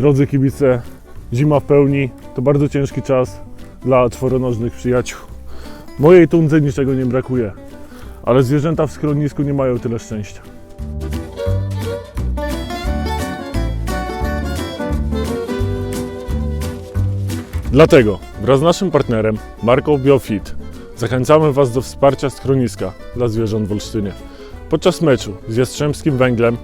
Drodzy kibice, zima w pełni to bardzo ciężki czas dla czworonożnych przyjaciół. Mojej tundze niczego nie brakuje, ale zwierzęta w schronisku nie mają tyle szczęścia. Dlatego wraz z naszym partnerem, marką BioFit, zachęcamy Was do wsparcia schroniska dla zwierząt w Olsztynie. Podczas meczu z Jastrzębskim Węglem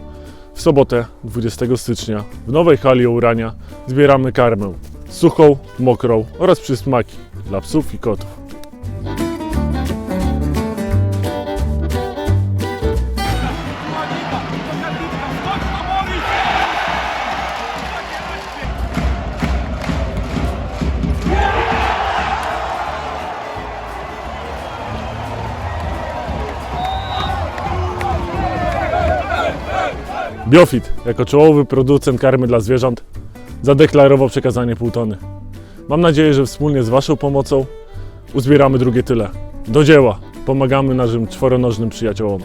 w sobotę 20 stycznia w nowej hali Urania zbieramy karmę suchą, mokrą oraz przysmaki dla psów i kotów. Biofit, jako czołowy producent karmy dla zwierząt, zadeklarował przekazanie pół tony. Mam nadzieję, że wspólnie z Waszą pomocą uzbieramy drugie tyle. Do dzieła! Pomagamy naszym czworonożnym przyjaciołom.